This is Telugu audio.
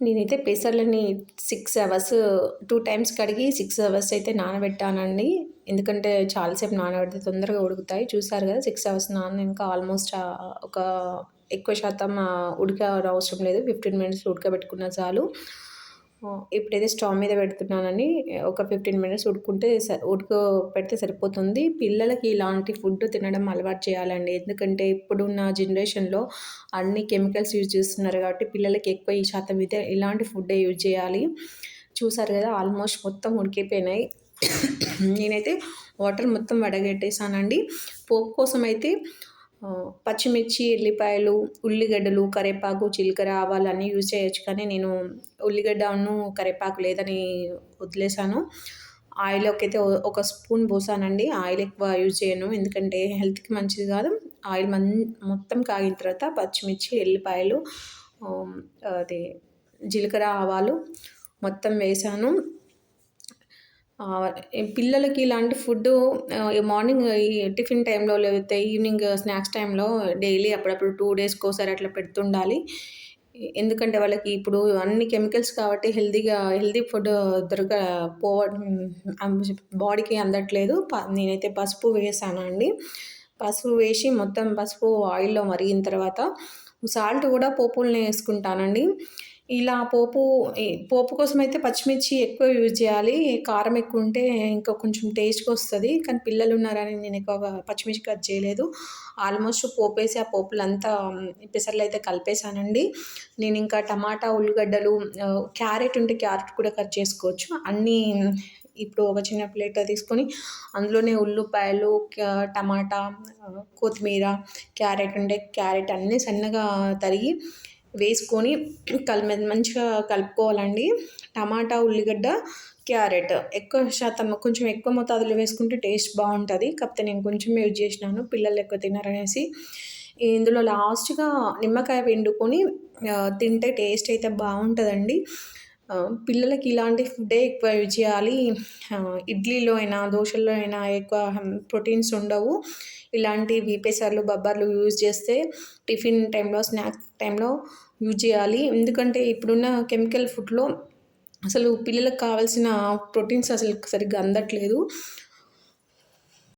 నేనైతే పెసర్లని సిక్స్ అవర్స్ టూ టైమ్స్ కడిగి సిక్స్ అవర్స్ అయితే నానబెట్టానండి. ఎందుకంటే చాలాసేపు నానబెడితే తొందరగా ఉడుకుతాయి. చూసారు కదా సిక్స్ అవర్స్ నాన్న ఇంకా ఆల్మోస్ట్ ఒక ఎక్కువ శాతం ఉడక అవసరం లేదు. ఫిఫ్టీన్ మినిట్స్ ఉడకబెట్టుకున్న చాలు. ఇప్పుడైతే స్టవ్ మీద పెడుతున్నానని ఒక ఫిఫ్టీన్ మినిట్స్ ఉడుకుంటే ఉడుకో పెడితే సరిపోతుంది. పిల్లలకి ఇలాంటి ఫుడ్ తినడం అలవాటు చేయాలండి. ఎందుకంటే ఇప్పుడున్న జనరేషన్లో అన్ని కెమికల్స్ యూజ్ చేస్తున్నారు కాబట్టి పిల్లలకి ఎక్కువ ఈ శాతం అయితే ఇలాంటి ఫుడ్డే యూజ్ చేయాలి. చూసారు కదా ఆల్మోస్ట్ మొత్తం ఉడికిపోయినాయి. నేనైతే వాటర్ మొత్తం వడగట్టేసానండి. పోపు కోసం అయితే పచ్చిమిర్చి ఎల్లిపాయలు ఉల్లిగడ్డలు కరివేపాకు జీలకర్ర ఆవాలు అన్నీ యూజ్ చేయొచ్చు కానీ నేను ఉల్లిగడ్డను కరివేపాకు లేదని వదిలేసాను ఆయిల్లోకి అయితే ఒక స్పూన్ పోసానండి. ఆయిల్ ఎక్కువ యూజ్ చేయను. ఎందుకంటే హెల్త్కి మంచిది కాదు. ఆయిల్ మన్ మొత్తం కాగిన తర్వాత పచ్చిమిర్చి ఎల్లిపాయలు అది జీలకర్ర ఆవాలు మొత్తం వేసాను. పిల్లలకి ఇలాంటి ఫుడ్డు మార్నింగ్ ఈ టిఫిన్ టైంలో లేకపోతే ఈవినింగ్ స్నాక్స్ టైంలో డైలీ అప్పుడప్పుడు టూ డేస్కి ఒకసారి అట్లా పెడుతుండాలి. ఎందుకంటే వాళ్ళకి ఇప్పుడు అన్ని కెమికల్స్ కాబట్టి హెల్తీగా హెల్తీ ఫుడ్ దొరక పోవడం బాడీకి అందట్లేదు. నేనైతే పసుపు వేసాను అండి. పసుపు వేసి మొత్తం పసుపు ఆయిల్లో మరిగిన తర్వాత సాల్ట్ కూడా పోపుల్ని వేసుకుంటానండి. ఇలా పోపు పోపు కోసం అయితే పచ్చిమిర్చి ఎక్కువ యూజ్ చేయాలి. కారం ఎక్కువ ఉంటే ఇంకా కొంచెం టేస్ట్గా వస్తుంది. కానీ పిల్లలు ఉన్నారని నేను ఎక్కువగా పచ్చిమిర్చి కట్ చేయలేదు. ఆల్మోస్ట్ పోపు వేసి ఆ పోపులంతా పెసర్లు అయితే కలిపేసానండి నేను ఇంకా టమాటా ఉల్లిగడ్డలు క్యారెట్ ఉంటే క్యారెట్ కూడా కట్ చేసుకోవచ్చు. అన్నీ ఇప్పుడు ఒక చిన్న ప్లేట్ తీసుకొని అందులోనే ఉల్లిపాయలు టమాటా కొత్తిమీర క్యారెట్ ఉంటే క్యారెట్ అన్నీ సన్నగా తరిగి వేసుకొని కలి మంచిగా కలుపుకోవాలండి. టమాటా ఉల్లిగడ్డ క్యారెట్. ఎక్కువ శాతం కొంచెం ఎక్కువ మోతాదులో వేసుకుంటే టేస్ట్ బాగుంటుంది. కాకపోతే నేను కొంచెం యూజ్ చేసినాను పిల్లలు ఎక్కువ తినారనేసి. ఇందులో లాస్ట్గా నిమ్మకాయ పిండుకొని తింటే టేస్ట్ అయితే బాగుంటుందండి. పిల్లలకి ఇలాంటి ఫుడ్డే ఎక్కువ యూజ్ చేయాలి. ఇడ్లీలో అయినా దోశల్లో అయినా ఎక్కువ ప్రోటీన్స్ ఉండవు. ఇలాంటివి పెసర్లు బొబ్బర్లు యూజ్ చేస్తే టిఫిన్ టైంలో స్నాక్ టైంలో యూజ్ చేయాలి. ఎందుకంటే ఇప్పుడున్న కెమికల్ ఫుడ్లో అసలు పిల్లలకు కావాల్సిన ప్రోటీన్స్ అసలు సరిగ్గా అందట్లేదు.